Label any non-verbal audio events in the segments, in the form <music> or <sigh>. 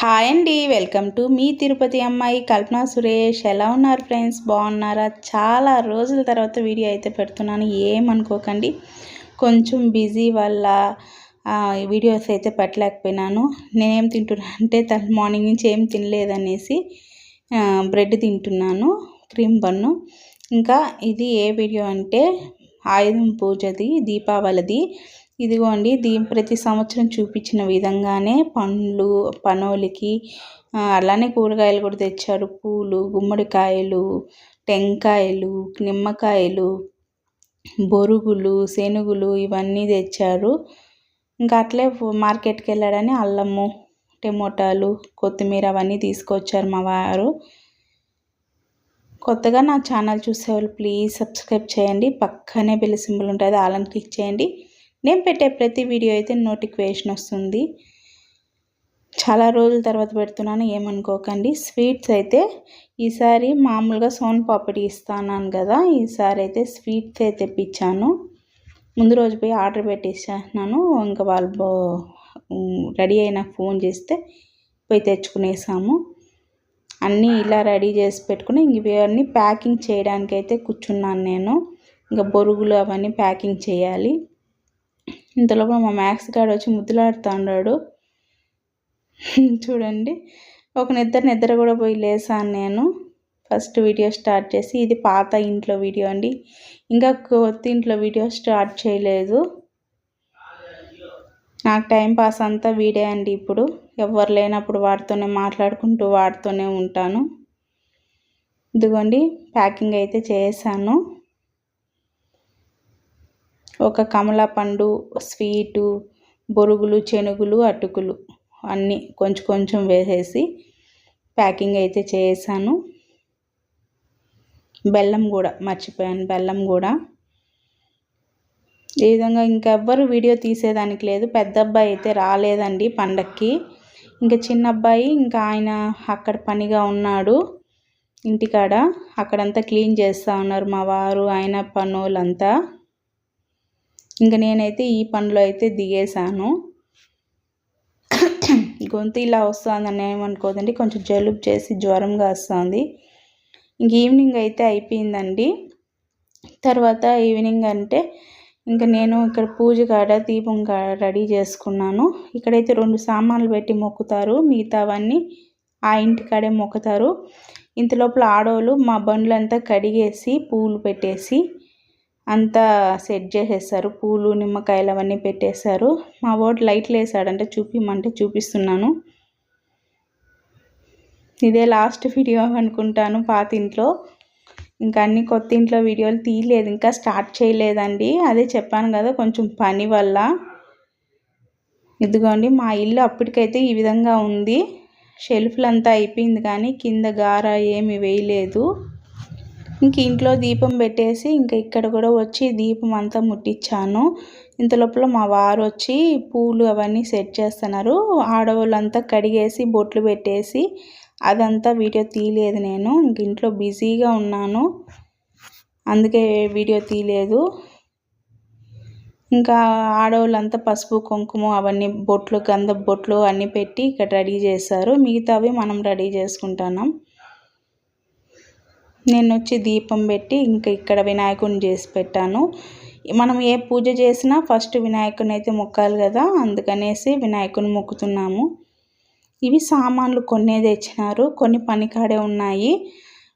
Hi అండి welcome to me Tirupati అమ్మాయి కల్పన సురేష్. ఎలా ఉన్నారు ఫ్రెండ్స్? బాగున్నారా? చాలా రోజుల తర్వాత వీడియో అయితే పెడుతున్నాను ఏమనుకోకండి కొంచెం బిజీ వల్ల వీడియోస్ అయితే పెట్టలేకపోయినాను. నేనేం తింటున్నా అంటే తన మార్నింగ్ నుంచి ఏం తినలేదనేసి బ్రెడ్ తింటున్నాను క్రీమ్ బన్ను. ఇంకా ఇది ఏ వీడియో అంటే ఆయుధం పూజది దీపావళిది. ఇదిగోండి దీని ప్రతి సంవత్సరం చూపించిన విధంగానే పండ్లు పనోలికి అలానే కూరగాయలు కూడా తెచ్చారు. పూలు గుమ్మడికాయలు టెంకాయలు నిమ్మకాయలు బొరుగులు శనుగులు ఇవన్నీ తెచ్చారు. ఇంకా అట్లే మార్కెట్కి వెళ్ళాడని అల్లము టమోటాలు కొత్తిమీర అవన్నీ తీసుకొచ్చారు మా వారు. కొత్తగా నా ఛానల్ చూసేవాళ్ళు ప్లీజ్ సబ్స్క్రైబ్ చేయండి. పక్కనే బెల్ సింబల్ ఉంటుంది ఆలని క్లిక్ చేయండి. నేను పెట్టే ప్రతి వీడియో అయితే నోటిఫికేషన్ వస్తుంది. చాలా రోజుల తర్వాత పెడుతున్నాను ఏమనుకోకండి. స్వీట్స్ అయితే ఈసారి మామూలుగా సోన్ పాపడి ఇస్తాను కదా ఈసారి అయితే స్వీట్స్ అయితే తెప్పించాను. ముందు రోజు పోయి ఆర్డర్ పెట్టేసాను ఇంకా వాళ్ళు రెడీ అయినా ఫోన్ చేస్తే పోయి తెచ్చుకునేసాము. అన్నీ ఇలా రెడీ చేసి పెట్టుకుని ఇంక ఇవన్నీ ప్యాకింగ్ చేయడానికి అయితే కూర్చున్నాను నేను. ఇంకా బొరుగులు అవన్నీ ప్యాకింగ్ చేయాలి. ఇంతలోపల మా మ్యాథ్స్ గాడు వచ్చి ముద్దులాడుతున్నాడు చూడండి. ఒక నిద్ర నిద్ర కూడా పోయి లేసాను నేను. ఫస్ట్ వీడియో స్టార్ట్ చేసి ఇది పాత ఇంట్లో వీడియో అండి. ఇంకా కొత్త ఇంట్లో వీడియో స్టార్ట్ చేయలేదు. నాకు టైం పాస్ అంతా వీడే అండి ఇప్పుడు. ఎవరు లేనప్పుడు వాడితోనే మాట్లాడుకుంటూ వాడుతూనే ఉంటాను. ఇదిగోండి ప్యాకింగ్ అయితే చేశాను. ఒక కమలా పండు స్వీటు బొరుగులు చెనుగులు అటుకులు అన్నీ కొంచెం కొంచెం వేసేసి ప్యాకింగ్ అయితే చేసాను. బెల్లం కూడా మర్చిపోయాను బెల్లం కూడా. ఈ విధంగా ఇంకెవ్వరు వీడియో తీసేదానికి లేదు. పెద్ద అబ్బాయి అయితే రాలేదండి పండక్కి. ఇంకా చిన్న అబ్బాయి ఇంకా ఆయన అక్కడ పనిగా ఉన్నాడు ఇంటికాడ. అక్కడంతా క్లీన్ చేస్తూ ఉన్నారు మా వారు ఆయన పనులంతా ఇంక నేనైతే ఈ పనిలో అయితే దిగేశాను. గొంతు ఇలా వస్తుందని ఏమనుకోదండి కొంచెం జలుబు చేసి జ్వరంగా వస్తుంది ఇంక ఈవినింగ్ అయితే అయిపోయిందండి. తర్వాత ఈవినింగ్ అంటే ఇంకా నేను ఇక్కడ పూజ కాడ దీపం కాడ రెడీ చేసుకున్నాను. ఇక్కడైతే రెండు సామాన్లు పెట్టి మొక్కుతారు మిగతావన్నీ ఆ ఇంటి కాడే మొక్కుతారు. ఇంతలోపల ఆడవాళ్ళు మా బండ్లంతా కడిగేసి పూలు పెట్టేసి అంతా సెట్ చేసేసారు పూలు నిమ్మకాయలు అవన్నీ పెట్టేశారు మా వాడు లైట్లు వేసాడంటే చూపిమంటే చూపిస్తున్నాను. ఇదే లాస్ట్ వీడియో అనుకుంటాను పాత ఇంట్లో. ఇంకా అన్ని కొత్త ఇంట్లో వీడియోలు తీయలేదు. ఇంకా స్టార్ట్ చేయలేదండి. అదే చెప్పాను కదా కొంచెం పని వల్ల. ఇదిగోండి మా ఇల్లు అప్పటికైతే ఈ విధంగా ఉంది. షెల్ఫ్లంతా అయిపోయింది కానీ కింద గార ఏమి వేయలేదు. ఇంక ఇంట్లో దీపం పెట్టేసి ఇంకా ఇక్కడ కూడా వచ్చి దీపం అంతా ముట్టించాను ఇంత లోపల మా వారు వచ్చి పూలు అవన్నీ సెట్ చేస్తున్నారు. ఆడవాళ్ళంతా కడిగేసి బొట్లు పెట్టేసి అదంతా వీడియో తీయలేదు నేను. ఇంక ఇంట్లో బిజీగా ఉన్నాను. అందుకే వీడియో తీయలేదు. ఇంకా ఆడవాళ్ళంతా పసుపు కుంకుమ అవన్నీ బొట్లు గంధ బొట్లు అన్నీ పెట్టి ఇక్కడ రెడీ చేశారు. మిగతావి మనం రెడీ చేసుకుంటున్నాం. నేను వచ్చి దీపం పెట్టి ఇంకా ఇక్కడ వినాయకుడిని చేసి పెట్టాను. మనం ఏ పూజ చేసినా ఫస్ట్ వినాయకుని అయితే మొక్కాలి కదా అందుకనేసి వినాయకుని మొక్కుతున్నాము. ఇవి సామాన్లు కొన్నే తెచ్చినారు కొన్ని పనికాడే ఉన్నాయి.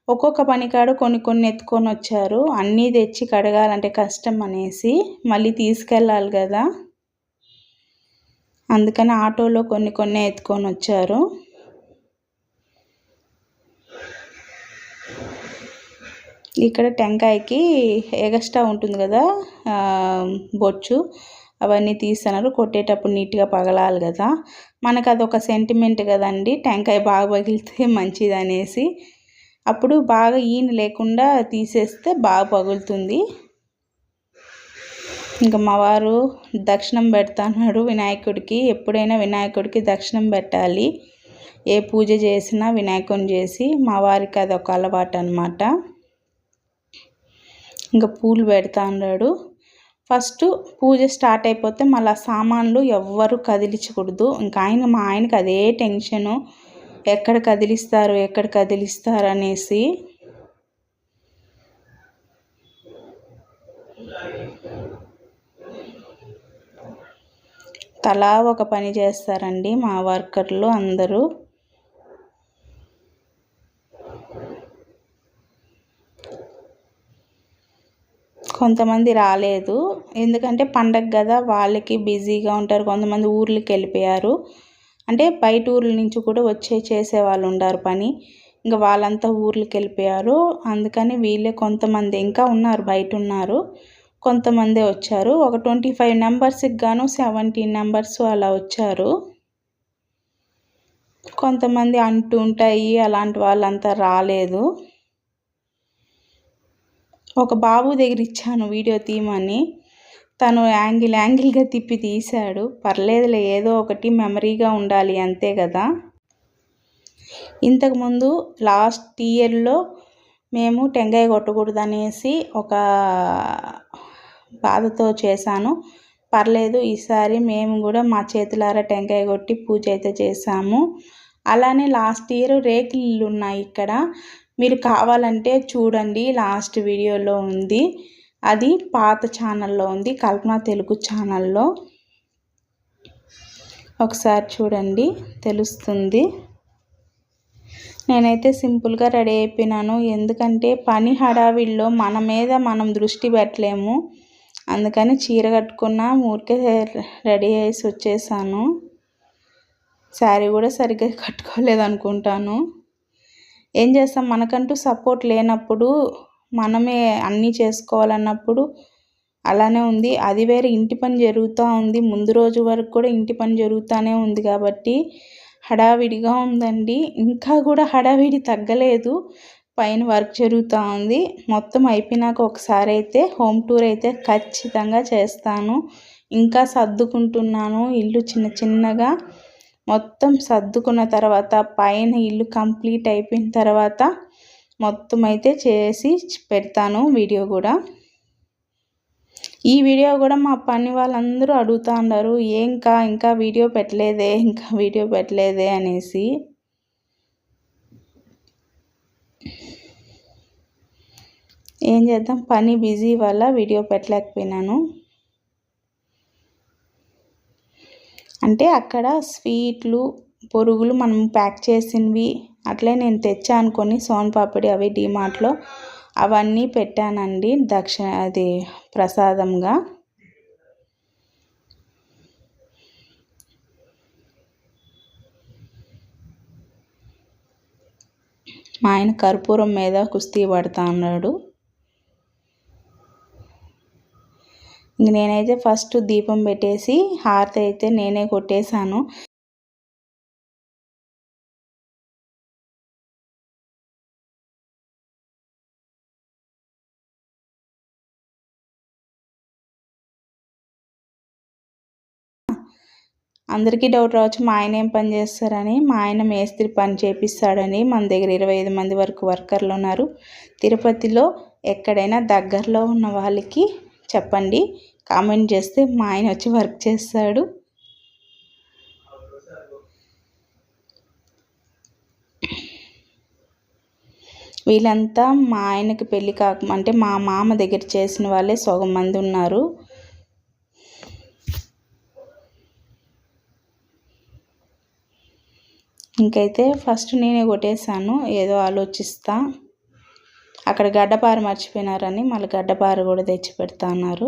ఒక్కొక్క పనికాడు కొన్ని కొన్ని ఎత్తుకొని వచ్చారు. అన్నీ తెచ్చి కడగాలంటే కష్టం అనేసి మళ్ళీ తీసుకెళ్ళాలి కదా. అందుకని ఆటోలో కొన్ని కొన్ని ఎత్తుకొని వచ్చారు. ఇక్కడ టెంకాయకి ఎగస్ట్రా ఉంటుంది కదా బొచ్చు అవన్నీ తీస్తున్నారు. కొట్టేటప్పుడు నీట్గా పగలాలి కదా. మనకు అదొక సెంటిమెంట్ కదండి టెంకాయ బాగా పగిలితే మంచిది అనేసి అప్పుడు బాగా ఈయన లేకుండా తీసేస్తే బాగా పగులుతుంది. ఇంకా మా వారు దక్షిణం పెడతాడు వినాయకుడికి. ఎప్పుడైనా వినాయకుడికి దక్షిణం పెట్టాలి. ఏ పూజ చేసినా వినాయకుని చేసి మా వారికి అదొక అలవాటు అనమాట ఇంకా పూలు పెడతా అన్నాడు. ఫస్ట్ పూజ స్టార్ట్ అయిపోతే మళ్ళీ సామాన్లు ఎవ్వరు కదిలించకూడదు. ఇంకా ఆయన మా ఆయనకి అదే టెన్షను. ఎక్కడ కదిలిస్తారు ఎక్కడ కదిలిస్తారు అనేసి. తలా ఒక పని చేస్తారండి మా వర్కర్లు అందరూ. కొంతమంది రాలేదు. ఎందుకంటే పండగ కదా వాళ్ళకి బిజీగా ఉంటారు. కొంతమంది ఊర్లకి వెళ్ళిపోయారు. అంటే బయట ఊర్ల నుంచి కూడా వచ్చే చేసే వాళ్ళు ఉండారు పని. ఇంకా వాళ్ళంతా ఊర్లకి వెళ్ళిపోయారు. అందుకని వీళ్ళే కొంతమంది ఇంకా ఉన్నారు బయట ఉన్నారు. కొంతమందే వచ్చారు. ఒక ట్వంటీ ఫైవ్ నెంబర్స్కి గాను సెవెంటీన్ నెంబర్స్ అలా వచ్చారు. కొంతమంది అంటూ ఉంటాయి అలాంటి వాళ్ళంతా రాలేదు. ఒక బాబు దగ్గర ఇచ్చాను వీడియో తీయమని. తను యాంగిల్ యాంగిల్గా తిప్పి తీశాడు. పర్లేదులే ఏదో ఒకటి మెమరీగా ఉండాలి అంతే కదా. ఇంతకుముందు లాస్ట్ ఇయర్లో మేము టెంకాయ కొట్టకూడదు అనేసి ఒక బాధతో చేశాను. పర్లేదు ఈసారి మేము కూడా మా చేతులారా టెంకాయ కొట్టి పూజ అయితే చేసాము అలానే లాస్ట్ ఇయర్ రేకులు ఉన్నాయి ఇక్కడ. మీరు కావాలంటే చూడండి లాస్ట్ వీడియోలో ఉంది. అది పాత ఛానల్లో ఉంది కల్పన తెలుగు ఛానల్లో. ఒకసారి చూడండి తెలుస్తుంది. నేనైతే సింపుల్గా రెడీ అయిపోయినాను. ఎందుకంటే పని హడావిడిలో మన మీద మనం దృష్టి పెట్టలేము. అందుకని చీర కట్టుకున్న ఊరికే రెడీ అయ్యేసి వచ్చేసాను. శారీ కూడా సరిగ్గా కట్టుకోలేదు అనుకుంటాను ఏం చేస్తాం? మనకంటూ సపోర్ట్ లేనప్పుడు మనమే అన్నీ చేసుకోవాలన్నప్పుడు అలానే ఉంది. అది వేరే ఇంటి పని జరుగుతూ ఉంది. ముందు రోజు వరకు కూడా ఇంటి పని జరుగుతూనే ఉంది కాబట్టి హడావిడిగా ఉందండి. ఇంకా కూడా హడావిడి తగ్గలేదు. పైన వర్క్ జరుగుతూ ఉంది. మొత్తం అయిపోయినాక ఒకసారి అయితే హోమ్ టూర్ అయితే ఖచ్చితంగా చేస్తాను. ఇంకా సర్దుకుంటున్నాను. ఇల్లు చిన్న చిన్నగా మొత్తం సర్దుకున్న తర్వాత పైన ఇల్లు కంప్లీట్ అయిపోయిన తర్వాత మొత్తం అయితే చేసి పెడతాను వీడియో కూడా. ఈ వీడియో కూడా మా పని వాళ్ళందరూ అడుగుతూ ఉన్నారు ఏంకా ఇంకా వీడియో పెట్టలేదే ఇంకా వీడియో పెట్టలేదే అనేసి. ఏం చేద్దాం? పని బిజీ వల్ల వీడియో పెట్టలేకపోయినాను. అంటే అక్కడ స్వీట్లు పొరుగులు మనం ప్యాక్ చేసినవి అట్లే నేను తెచ్చా అనుకొని సోన్ పాపిడి అవి డిమార్ట్లో అవన్నీ పెట్టానండి దక్షిణ అది ప్రసాదంగా. మా ఆయన కర్పూరం మీద కుస్తీ పడతా అన్నాడు. ఇంక నేనైతే ఫస్ట్ దీపం పెట్టేసి హారతి అయితే నేనే కొట్టేశాను. అందరికీ డౌట్ రావచ్చు మా ఆయన ఏం పని చేస్తారని. మా ఆయన మేస్త్రి పని చేపిస్తాడని. మన దగ్గర ఇరవై ఐదు మంది వరకు వర్కర్లు ఉన్నారు. తిరుపతిలో ఎక్కడైనా దగ్గరలో ఉన్న వాళ్ళకి చెప్పండి. కామెంట్ చేస్తే మా ఆయన వచ్చి వర్క్ చేస్తాడు. వీళ్ళంతా మా ఆయనకి పెళ్ళి కాక అంటే మా మామ దగ్గర చేసిన వాళ్ళే సగం మంది ఉన్నారు. ఇంకైతే ఫస్ట్ నేనే కొట్టేశాను. ఏదో ఆలోచిస్తా. అక్కడ గడ్డపార మర్చిపోయినారని మళ్ళీ గడ్డపార కూడా తెచ్చి పెడతా అన్నారు.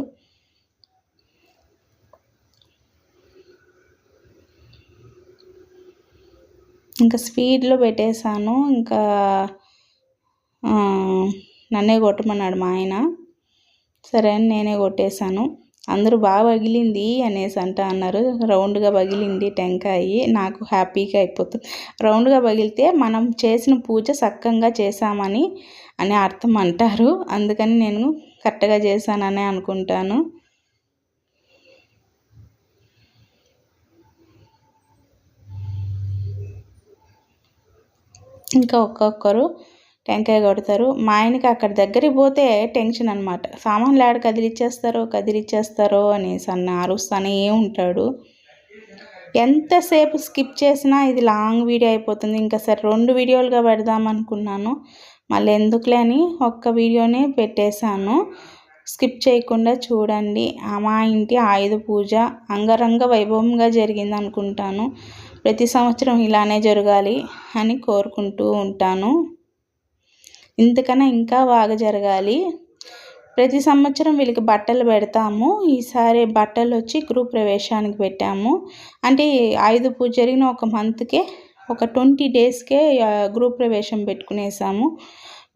ఇంకా స్పీడ్లో పెట్టేశాను. ఇంకా నన్నే కొట్టమన్నాడు మా ఆయన. సరే అని నేనే కొట్టేశాను. అందరూ బాగా పగిలింది అనేసి అంట అన్నారు. రౌండ్గా పగిలింది టెంకాయ. నాకు హ్యాపీగా అయిపోతుంది. రౌండ్గా పగిలితే మనం చేసిన పూజ సక్కంగా చేశామని అని అర్థం అంటారు. అందుకని నేను కరెక్ట్గా చేశాననే అనుకుంటాను. ఇంకా ఒక్కొక్కరు టెంకాయ కొడతారు. మా ఆయనకి అక్కడ దగ్గరికి పోతే టెన్షన్ అనమాట సామాన్లు ఆడ కదిలిచ్చేస్తారో కదిలిచ్చేస్తారో అనేసి అన్న అరుస్తానే ఉంటాడు. ఎంతసేపు స్కిప్ చేసినా ఇది లాంగ్ వీడియో అయిపోతుంది. ఇంకా సరే రెండు వీడియోలుగా పెడదాం అనుకున్నాను. మళ్ళీ ఎందుకులే అని ఒక్క వీడియోనే పెట్టేశాను. స్కిప్ చేయకుండా చూడండి. మా ఇంటి ఆయుధ పూజ అంగరంగ వైభవంగా జరిగింది అనుకుంటాను ప్రతి సంవత్సరం ఇలానే జరగాలి అని కోరుకుంటూ ఉంటాను. ఇంతకన్నా ఇంకా బాగా జరగాలి. ప్రతి సంవత్సరం వీళ్ళకి బట్టలు పెడతాము. ఈసారి బట్టలు వచ్చి గృహ ప్రవేశానికి పెట్టాము. అంటే ఆయుధ పూజ జరిగిన ఒక మంత్కే ఒక ట్వంటీ డేస్కే గ్రూప్ ప్రవేశం పెట్టుకునేసాము.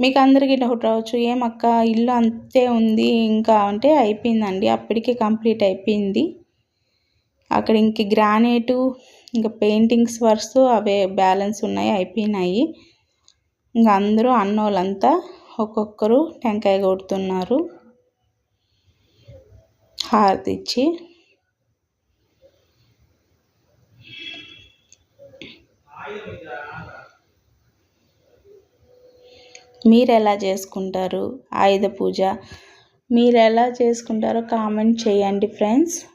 మీకు అందరికీ డౌట్ రావచ్చు ఏమక్క ఇల్లు అంతే ఉంది ఇంకా అంటే అయిపోయిందండి అప్పటికే కంప్లీట్ అయిపోయింది. అక్కడ ఇంక గ్రానైటు ఇంకా పెయింటింగ్స్ వర్క్స్ అవే బ్యాలెన్స్ ఉన్నాయి అయిపోయినాయి. ఇంకా అందరూ అన్నోళ్ళంతా ఒక్కొక్కరు టెంకాయ కొడుతున్నారు. హారతి ఇచ్చి మీరు ఎలా చేసుకుంటారు? ఆయుధ పూజ. మీరు ఎలా చేసుకుంటారో కామెంట్ చేయండి ఫ్రెండ్స్.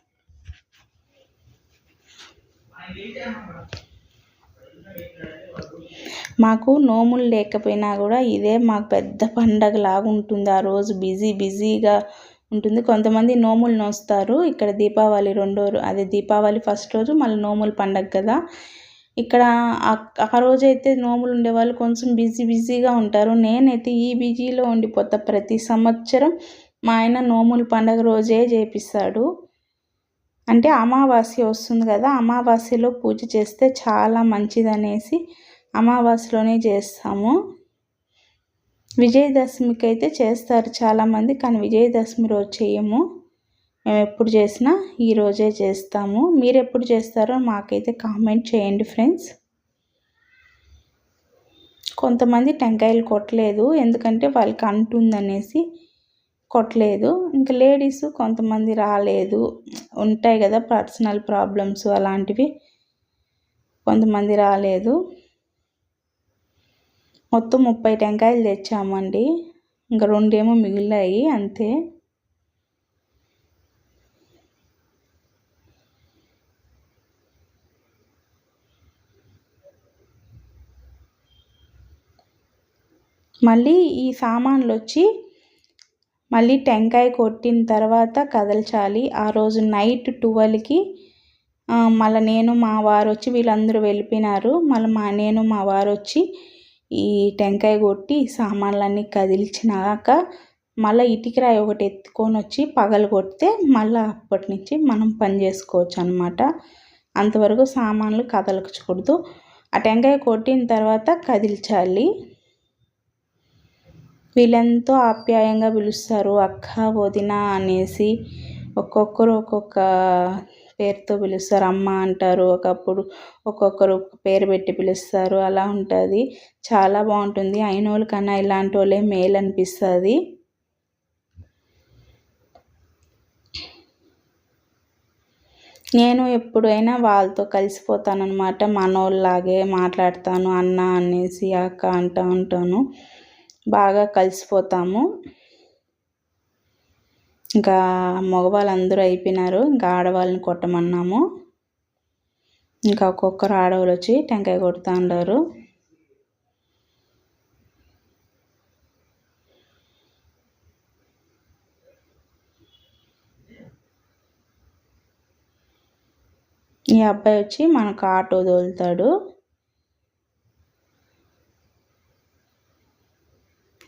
మాకు నోములు లేకపోయినా కూడా ఇదే మాకు పెద్ద పండగలాగా ఉంటుంది. ఆ రోజు బిజీ బిజీగా ఉంటుంది. కొంతమంది నోములు నోస్తారు. ఇక్కడ దీపావళి రెండో అదే దీపావళి ఫస్ట్ రోజు మళ్ళీ నోముల పండగ కదా. ఇక్కడ ఆ రోజైతే నోములు ఉండేవాళ్ళు కొంచెం బిజీ బిజీగా ఉంటారు. నేనైతే ఈ బిజీలో ఉండిపోతా ప్రతి సంవత్సరం మా ఆయన నోముల పండగ రోజే చేపిస్తాడు. అంటే అమావాస్య వస్తుంది కదా అమావాస్యలో పూజ చేస్తే చాలా మంచిదనేసి అమావాస్యలోనే చేస్తాము. విజయదశమికి అయితే చేస్తారు చాలామంది కానీ విజయదశమి రోజు చేయము. మేము ఎప్పుడు చేసినా ఈరోజే చేస్తాము. మీరు ఎప్పుడు చేస్తారో మాకైతే కామెంట్ చేయండి ఫ్రెండ్స్. కొంతమంది టెంకాయలు కొట్టలేదు ఎందుకంటే వాళ్ళకి అంటుందనేసి కొట్టలేదు. ఇంకా లేడీస్ కొంతమంది రాలేదు. ఉంటాయి కదా పర్సనల్ ప్రాబ్లమ్స్ అలాంటివి. కొంతమంది రాలేదు. మొత్తం ముప్పై టెంకాయలు తెచ్చామండి. ఇంకా రెండేమో మిగిలాయి అంతే. మళ్ళీ ఈ సామాన్లు వచ్చి మళ్ళీ టెంకాయ కొట్టిన తర్వాత కదల్చాలి. ఆ రోజు నైట్ ట్వెల్వ్కి మళ్ళీ నేను మా వారు వచ్చి వీళ్ళందరూ వెళ్ళిపోయినారు. మళ్ళీ మా నేను మా వారు వచ్చి ఈ టెంకాయ కొట్టి సామాన్లన్నీ కదిల్చినాక మళ్ళీ ఇటుకరాయి ఒకటి ఎత్తుకొని వచ్చి పగలు కొడితే మళ్ళీ అప్పటి నుంచి మనం పని చేసుకోవచ్చు అనమాట అంతవరకు సామాన్లు కదలకూడదు. ఆ టెంకాయ కొట్టిన తర్వాత కదిల్చాలి. వీళ్ళెంతో ఆప్యాయంగా పిలుస్తారు అక్క వదిన అనేసి ఒక్కొక్కరు ఒక్కొక్క పేరుతో పిలుస్తారు అమ్మ అంటారు. ఒకప్పుడు ఒక్కొక్కరు పేరు పెట్టి పిలుస్తారు. అలా ఉంటుంది. చాలా బాగుంటుంది. అయిన వాళ్ళకన్నా ఇలాంటి వాళ్ళే మేలు అనిపిస్తుంది. నేను ఎప్పుడైనా వాళ్ళతో కలిసిపోతాను అనమాట మనోళ్ళలాగే మాట్లాడతాను అన్న అనేసి అక్క అంటూ ఉంటాను. బాగా కలిసిపోతాము. ఇంకా మగవాళ్ళు అందరూ అయిపోయినారు. ఇంకా ఆడవాళ్ళని కొట్టమన్నాము. ఇంకా ఒక్కొక్కరు ఆడవాళ్ళు వచ్చి టెంకాయ కొడుతూ ఉండారు ఈ అబ్బాయి వచ్చి మనకు ఆటో తోలుతాడు.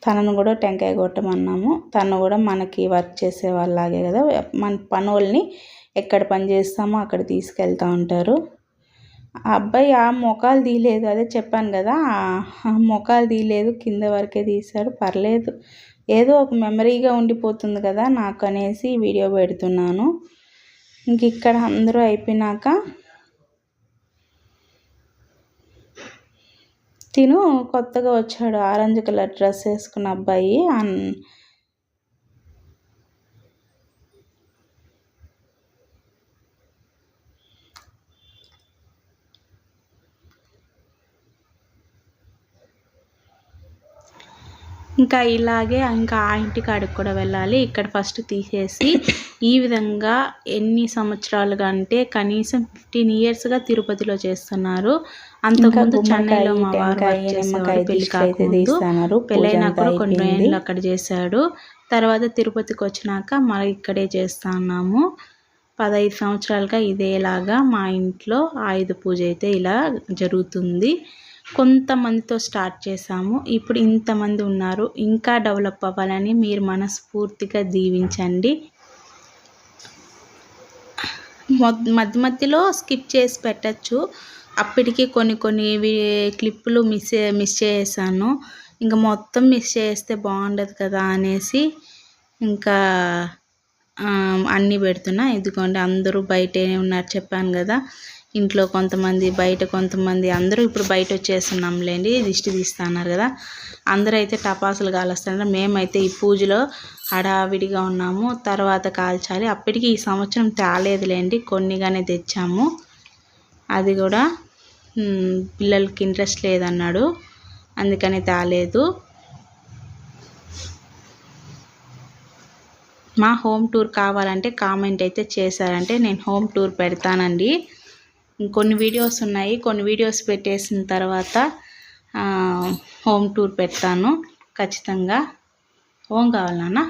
తనను కూడా టెంకాయ కొట్టమన్నాము. తను కూడా మనకి వర్క్ చేసే వాళ్ళలాగే కదా మన పనుల్ని ఎక్కడ పని చేస్తామో అక్కడ తీసుకెళ్తూ ఉంటారు. ఆ అబ్బాయి ఆ మొఖాలు తీయలేదు అదే చెప్పాను కదా ఆ మొఖాలు తీయలేదు కింద వరకే తీశాడు పర్లేదు. ఏదో ఒక మెమరీగా ఉండిపోతుంది కదా నాకు అనేసి వీడియో పెడుతున్నాను. ఇంక ఇక్కడ అందరూ అయిపోయినాక తిను కొత్తగా వచ్చాడు. ఆరెంజ్ కలర్ డ్రెస్ వేసుకున్న అబ్బాయి. అన్ ఇంకా ఇలాగే ఇంకా ఆ ఇంటికాడికి కూడా వెళ్ళాలి. ఇక్కడ ఫస్ట్ తీసేసి ఈ విధంగా ఎన్ని సంవత్సరాలుగా అంటే కనీసం ఫిఫ్టీన్ ఇయర్స్గా తిరుపతిలో చేస్తున్నారు. అంతకుముందు చెన్నైలో మా వారు వర్క్ చేసేవాడు పెళ్ళి కాకముందు పెళ్ళైనాక కొన్ని ఏళ్ళు అక్కడ చేశాడు. తర్వాత తిరుపతికి వచ్చినాక మళ్ళీ ఇక్కడే చేస్తా ఉన్నాము పదహైదు సంవత్సరాలుగా ఇదేలాగా మా ఇంట్లో ఆయుధ పూజ అయితే ఇలా జరుగుతుంది. కొంతమందితో స్టార్ట్ చేశాము. ఇప్పుడు ఇంతమంది ఉన్నారు. ఇంకా డెవలప్ అవ్వాలని మీరు మనస్ఫూర్తిగా దీవించండి. మధ్య మధ్యలో స్కిప్ చేసి పెట్టచ్చు. అప్పటికి కొన్ని కొన్ని క్లిప్పులు మిస్ మిస్ చేసేసాను ఇంకా మొత్తం మిస్ చేస్తే బాగుండదు కదా అనేసి ఇంకా అన్నీ పెడుతున్నా. ఇదిగోండి అందరూ బయటే ఉన్నారు చెప్పాను కదా. ఇంట్లో కొంతమంది బయట కొంతమంది అందరూ ఇప్పుడు బయట వచ్చేస్తున్నాంలేండి. దిష్టి తీస్తున్నారు కదా. అందరూ అయితే టపాసులు కాలుస్తున్నారు. మేమైతే ఈ పూజలో హడావిడిగా ఉన్నాము. తర్వాత కాల్చాలి. అప్పటికి ఈ సంవత్సరం తేలేదులేండి. కొన్నిగానే తెచ్చాము. అది కూడా పిల్లలకి ఇంట్రెస్ట్ లేదన్నాడు. అందుకని తాలేదు. మా హోమ్ టూర్ కావాలంటే కామెంట్ అయితే చేశారంటే నేను హోమ్ టూర్ పెడతానండి. కొన్ని వీడియోస్ ఉన్నాయి. కొన్ని వీడియోస్ పెట్టేసిన తర్వాత హోమ్ టూర్ పెడతాను ఖచ్చితంగా. ఓం కావాలన్నా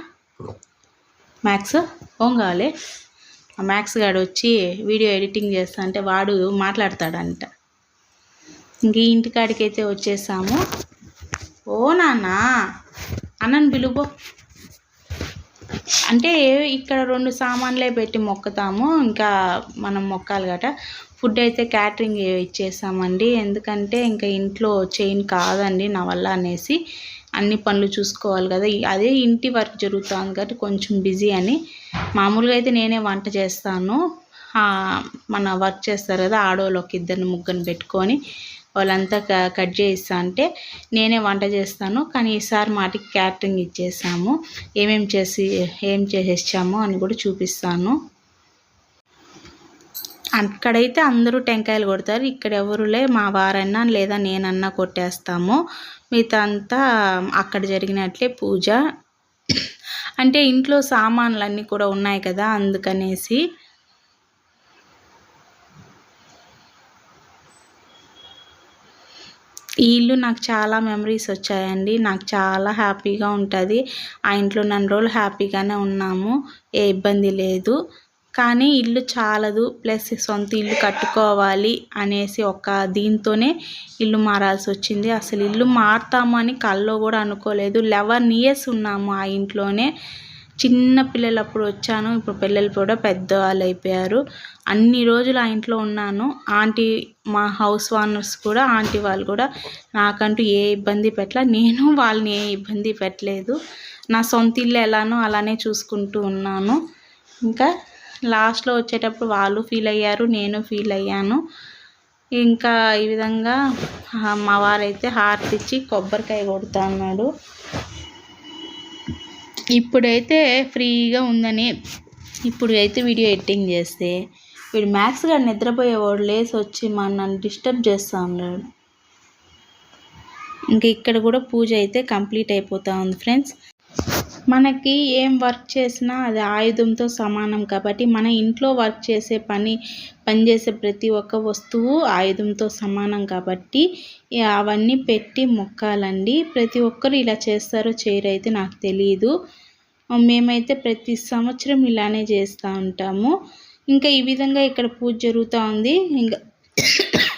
మ్యాక్స్? ఓం కావాలి. మ్యాక్స్ గాడు వచ్చి వీడియో ఎడిటింగ్ చేస్తా అంటే వాడు మాట్లాడతాడంట. ఇంక ఇంటికాడికి అయితే వచ్చేసాము. ఓ నాన్న అన్నను పిలుపో అంటే ఇక్కడ రెండు సామాన్లే పెట్టి మొక్కుతాము ఇంకా మనం మొక్కాలి గట ఫుడ్ అయితే క్యాటరింగ్ ఇచ్చేసామండి ఎందుకంటే ఇంకా ఇంట్లో చైన్ కాదండి నా వల్ల అనేసి అన్ని పనులు చూసుకోవాలి కదా. అదే ఇంటి వర్క్ జరుగుతుంది కాబట్టి కొంచెం బిజీ అని. మామూలుగా అయితే నేనే వంట చేస్తాను. మన వర్క్ చేస్తారు కదా ఆడవాళ్ళు ఒక ఇద్దరిని ముగ్గురిని పెట్టుకొని. వాళ్ళంతా కట్ చేయిస్తా. అంటే నేనే వంట చేస్తాను కానీ ఈసారి మాటికి క్యాటరింగ్ ఇచ్చేసాము. ఏమేమి చేసి ఏం చేసేసాము అని కూడా చూపిస్తాను. అక్కడైతే అందరూ టెంకాయలు కొడతారు. ఇక్కడ ఎవరులే మా వారన్నా లేదా నేనన్నా కొట్టేస్తాము. మిగతా అంతా అక్కడ జరిగినట్లే పూజ. అంటే ఇంట్లో సామాన్లు అన్నీ కూడా ఉన్నాయి కదా అందుకనేసి ఈ ఇల్లు నాకు చాలా మెమరీస్ వచ్చాయండి. నాకు చాలా హ్యాపీగా ఉంటుంది. ఆ ఇంట్లో నన్ను రోజులు హ్యాపీగానే ఉన్నాము. ఏ ఇబ్బంది లేదు. కానీ ఇల్లు చాలదు. ప్లస్ సొంత ఇల్లు కట్టుకోవాలి అనేసి ఒక దీంతోనే ఇల్లు మారాల్సి వచ్చింది. అసలు ఇల్లు మారుతామని కల్లో కూడా అనుకోలేదు. లెవెన్ ఇయర్స్ ఉన్నాము ఆ ఇంట్లోనే. చిన్న పిల్లలప్పుడు వచ్చాను. ఇప్పుడు పిల్లలు కూడా పెద్దవాళ్ళు అయిపోయారు. అన్ని రోజులు ఆ ఇంట్లో ఉన్నాను. ఆంటీ మా హౌస్ ఓనర్స్ కూడా ఆంటీ వాళ్ళు కూడా నాకంటూ ఏ ఇబ్బంది పెట్టలే. నేను వాళ్ళని ఏ ఇబ్బంది పెట్టలేదు. నా సొంత ఇల్లు ఎలానో అలానే చూసుకుంటూ ఉన్నాను. ఇంకా లాస్ట్లో వచ్చేటప్పుడు వాళ్ళు ఫీల్ అయ్యారు. నేను ఫీల్ అయ్యాను. ఇంకా ఈ విధంగా మా వారైతే హార్ట్ ఇచ్చి కొబ్బరికాయ కొడుతా అన్నాడు ఇప్పుడైతే ఫ్రీగా ఉందని ఇప్పుడు అయితే వీడియో ఎడిటింగ్ చేస్తే వీడు మ్యాథ్స్ గారు నిద్రపోయేవాడు లేసి వచ్చి మన నన్ను డిస్టర్బ్ చేస్తూ ఉన్నాడు. ఇంక ఇక్కడ కూడా పూజ అయితే కంప్లీట్ అయిపోతూ ఉంది ఫ్రెండ్స్. మనకి ఏం వర్క్ చేసినా అది ఆయుధంతో సమానం కాబట్టి మన ఇంట్లో వర్క్ చేసే పని పనిచేసే ప్రతి ఒక్క వస్తువు ఆయుధంతో సమానం కాబట్టి అవన్నీ పెట్టి మొక్కాలండి. ప్రతి ఒక్కరు ఇలా చేస్తారో చేయరైతే నాకు తెలియదు మేమైతే ప్రతి సంవత్సరం ఇలానే చేస్తూ ఉంటాము. ఇంకా ఈ విధంగా ఇక్కడ పూజ జరుగుతూ ఉంది. ఇంకా <coughs>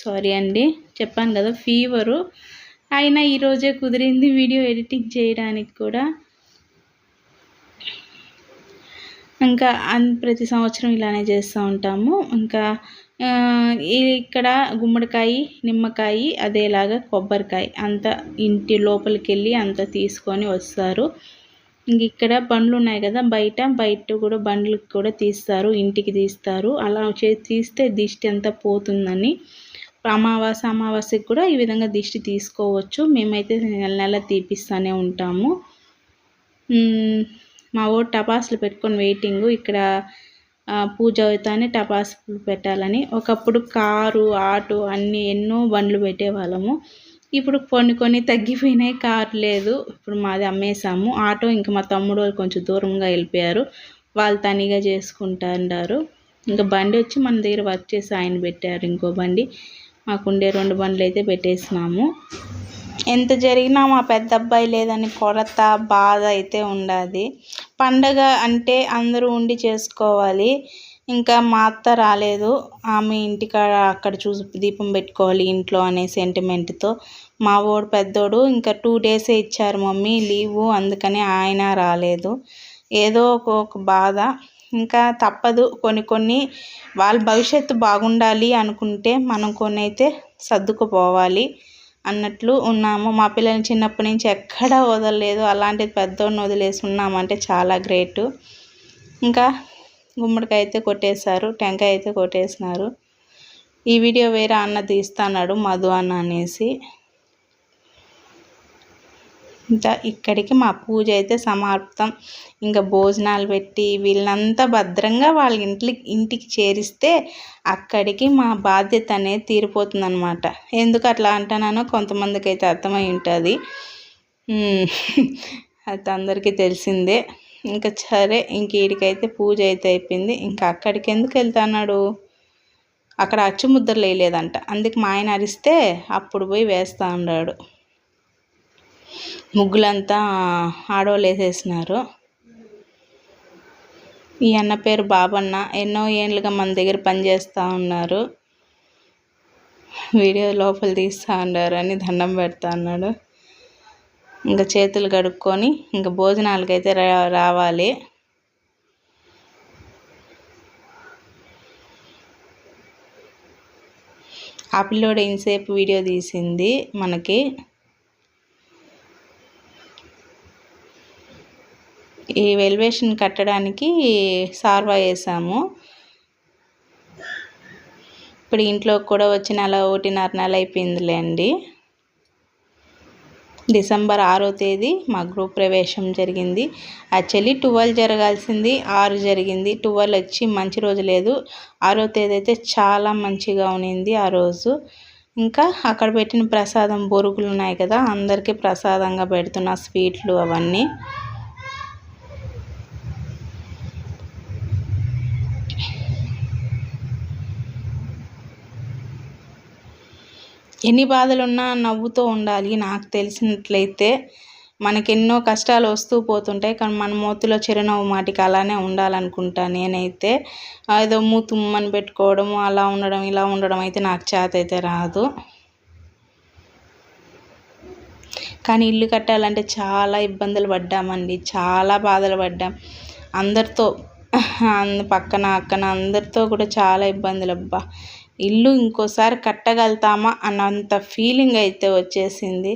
సారీ అండి చెప్పాను కదా ఫీవరు. అయినా ఈరోజే కుదిరింది వీడియో ఎడిటింగ్ చేయడానికి కూడా. ఇంకా ప్రతి సంవత్సరం ఇలానే చేస్తూ ఉంటాము. ఇంకా ఇక్కడ గుమ్మడికాయ నిమ్మకాయ అదేలాగా కొబ్బరికాయ అంత ఇంటి లోపలికి వెళ్ళి అంత తీసుకొని వస్తారు. ఇంక ఇక్కడ బండ్లు ఉన్నాయి కదా బయట బయట కూడా బండ్లకు కూడా తీస్తారు ఇంటికి తీస్తారు. అలా చే తీస్తే దిష్టి అంతా పోతుందని. అమావాస్య అమావాస్యకి కూడా ఈ విధంగా దిష్టి తీసుకోవచ్చు. మేమైతే నెల నెల తీపిస్తూనే ఉంటాము. మా ఊరు టపాసులు పెట్టుకొని వెయిటింగ్. ఇక్కడ పూజ అవుతానే టపాసులు పెట్టాలని. ఒకప్పుడు కారు ఆటో అన్నీ ఎన్నో బండ్లు పెట్టేవాళ్ళము. ఇప్పుడు కొన్ని కొన్ని తగ్గిపోయినాయి. కారు లేదు. ఇప్పుడు మాది అమ్మేసాము ఆటో ఇంకా మా తమ్ముడు వాళ్ళు కొంచెం దూరంగా వెళ్ళిపోయారు. వాళ్ళు తనిగా చేసుకుంటారు ఇంకా బండి వచ్చి మన దగ్గర వర్క్ చేసి ఆయన పెట్టారు ఇంకో బండి. మాకుండే రెండు బండ్లు అయితే పెట్టేసినాము. ఎంత జరిగినా మా పెద్ద అబ్బాయి లేదని కొరత బాధ అయితే ఉండాది. పండగ అంటే అందరూ ఉండి చేసుకోవాలి. ఇంకా మా అత్త రాలేదు. ఆమె ఇంటికాడ అక్కడ చూసి దీపం పెట్టుకోవాలి ఇంట్లో అనే సెంటిమెంట్తో. మా ఓడు పెద్దోడు ఇంకా టూ డేసే ఇచ్చారు మమ్మీ లీవు అందుకని ఆయన రాలేదు. ఏదో ఒక ఒక బాధ. ఇంకా తప్పదు. కొన్ని కొన్ని వాళ్ళ భవిష్యత్తు బాగుండాలి అనుకుంటే మనం కొన్ని అయితే సర్దుకుపోవాలి. అన్నట్లు ఉన్నాము. మా పిల్లల్ని చిన్నప్పటి నుంచి ఎక్కడా వదలలేదు. అలాంటిది పెద్దోడిని వదిలేసి ఉన్నామంటే చాలా గ్రేట్. ఇంకా గుమ్మడికాయ అయితే కొట్టేశారు. టెంకాయ అయితే కొట్టేసినారు. ఈ వీడియో వేరే అన్న తీస్తున్నాడు మధు అన్న అనేసి. ఇంకా ఇక్కడికి మా పూజ అయితే సమాప్తం. ఇంకా భోజనాలు పెట్టి వీళ్ళంతా భద్రంగా వాళ్ళ ఇంటి ఇంటికి చేరిస్తే అక్కడికి మా బాధ్యత అనేది తీరిపోతుంది అనమాట ఎందుకు అట్లా అంటున్నానో కొంతమందికి అయితే అర్థమై ఉంటుంది. అది అందరికీ తెలిసిందే. ఇంకా సరే ఇంక వీడికైతే పూజ అయితే అయిపోయింది. ఇంకా అక్కడికి ఎందుకు వెళ్తున్నాడు? అక్కడ అచ్చు ముద్దలు వేయలేదంట అందుకు మా ఆయన అరిస్తే అప్పుడు పోయి వేస్తూ ఉన్నాడు ముగ్గులంతా ఆడవాళ్ళు వేసేసినారు ఈ అన్న పేరు బాబన్న. ఎన్నో ఏళ్ళుగా మన దగ్గర పనిచేస్తూ ఉన్నారు. వీడియో లోపల తీస్తూ ఉన్నారు అని దండం పెడతా అన్నాడు ఇంకా చేతులు కడుక్కొని ఇంకా భోజనాలకైతే రా రావాలి. ఆ పిల్లోడు ఇంతసేపు వీడియో తీసింది మనకి. ఈ వెల్వేషన్ కట్టడానికి సార్వా వేసాము. ఇప్పుడు ఇంట్లో కూడా వచ్చి నెల ఒకటిన్నర నెల అయిపోయిందిలేండి డిసెంబర్ ఆరో తేదీ మా గ్రూప్ ప్రవేశం జరిగింది. యాక్చువల్లీ ట్వెల్వ్ జరగాల్సింది ఆరు జరిగింది. ట్వెల్వ్ వచ్చి మంచి రోజు లేదు. ఆరో తేదీ అయితే చాలా మంచిగా ఉన్నింది ఆ రోజు. ఇంకా అక్కడ పెట్టిన ప్రసాదం బొరుగులు ఉన్నాయి కదా అందరికీ ప్రసాదంగా పెడుతున్న స్వీట్లు అవన్నీ. ఎన్ని బాధలున్నా నవ్వుతూ ఉండాలి. నాకు తెలిసినట్లయితే మనకి ఎన్నో కష్టాలు వస్తూ పోతుంటాయి. కానీ మన మూతిలో చిరునవ్వు మాటికి అలానే ఉండాలనుకుంటా నేనైతే. ఏదో మూతుమ్మని పెట్టుకోవడం అలా ఉండడం ఇలా ఉండడం అయితే నాకు చేత అయితే రాదు. కానీ ఇల్లు కట్టాలంటే చాలా ఇబ్బందులు పడ్డామండి. చాలా బాధలు పడ్డాం. అందరితో పక్కన అక్కన అందరితో కూడా చాలా ఇబ్బందులు అబ్బా. ఇల్లు ఇంకోసారి కట్టగలుగుతామా అన్నంత ఫీలింగ్ అయితే వచ్చేసింది.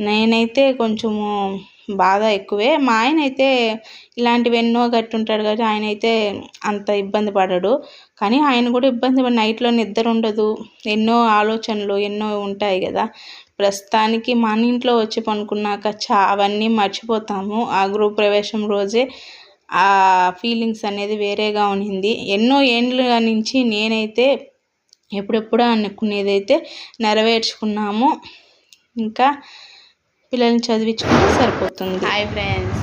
నేనైతే కొంచెము బాధ ఎక్కువే. మా ఆయన అయితే ఇలాంటివి ఎన్నో కట్టుంటాడు కదా ఆయన అయితే అంత ఇబ్బంది పడడు. కానీ ఆయన కూడా ఇబ్బంది పడి నైట్లో నిద్ర ఉండదు. ఎన్నో ఆలోచనలు ఎన్నో ఉంటాయి కదా. ప్రస్తుతానికి మన ఇంట్లో వచ్చి పనుకున్నాక చా అవన్నీ మర్చిపోతాము. ఆ గ్రూప్ ప్రవేశం రోజే ఆ ఫీలింగ్స్ అనేది వేరేగా ఉన్నింది. ఎన్నో ఏండ్ల నుంచి నేనైతే ఎప్పుడెప్పుడు అనుకునేదైతే నెరవేర్చుకున్నాము. ఇంకా పిల్లల్ని చదివించుకుంటే సరిపోతుంది. హాయ్ ఫ్రెండ్స్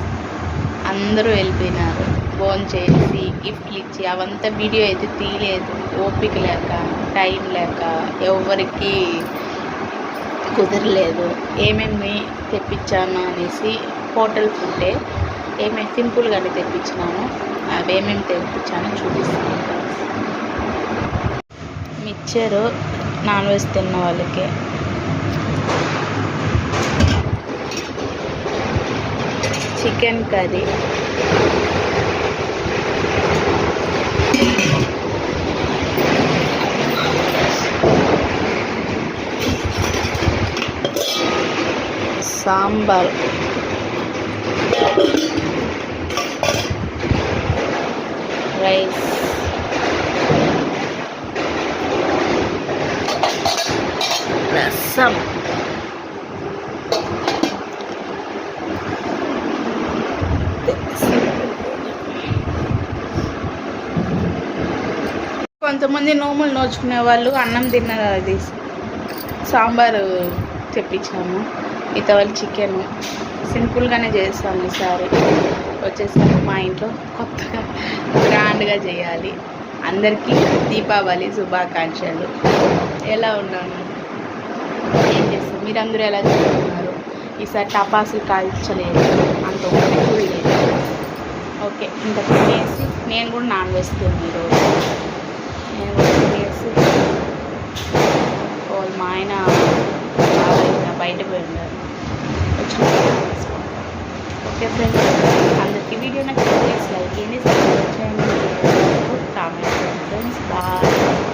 అందరూ వెళ్ళిపోయినారు. ఫోన్ చేసి గిఫ్ట్లు ఇచ్చి అవంతా వీడియో అయితే తీయలేదు. ఓపిక లేక టైం లేక ఎవరికి కుదరలేదు. ఏమేమి తెప్పించాను అనేసి హోటల్ ఫుడ్డే ఏమేమి సింపుల్గానే తెప్పించినాము అవి ఏమేమి తెప్పించానో చూపిస్తాను. ఇచ్చారు నాన్ వెజ్ తిన్న వాళ్ళకి. Chicken curry. Sambar. Rice. Rasam కొంతమంది నోములు నోచుకునే వాళ్ళు అన్నం తిన్నారు అది. సాంబారు తెప్పించాము. ఇతవల్ చికెన్. సింపుల్గానే చేస్తాము ఈసారి. వచ్చేసరికి మా ఇంట్లో కొత్తగా గ్రాండ్గా చేయాలి. అందరికీ దీపావళి శుభాకాంక్షలు. ఎలా ఉన్నాను చేస్తారు. మీరు అందరూ ఎలా చేసుకున్నారు ఈసారి టపాసులు కాల్చలేదు. అంత ఓపిక లేదు ఓకే ఇంత తినేసి నేను కూడా నాన్ వెజ్ తిన్నాను ఈరోజు. నేను కూడా తినేసి వాళ్ళు మా ఆయన బాగా బయట పోయి ఉన్నారు వచ్చిన ఓకే ఫ్రెండ్స్ అందరికీ వీడియో నాకు లైక్ చేయండి సబ్స్క్రైబ్ చేయండి. Comment friends bye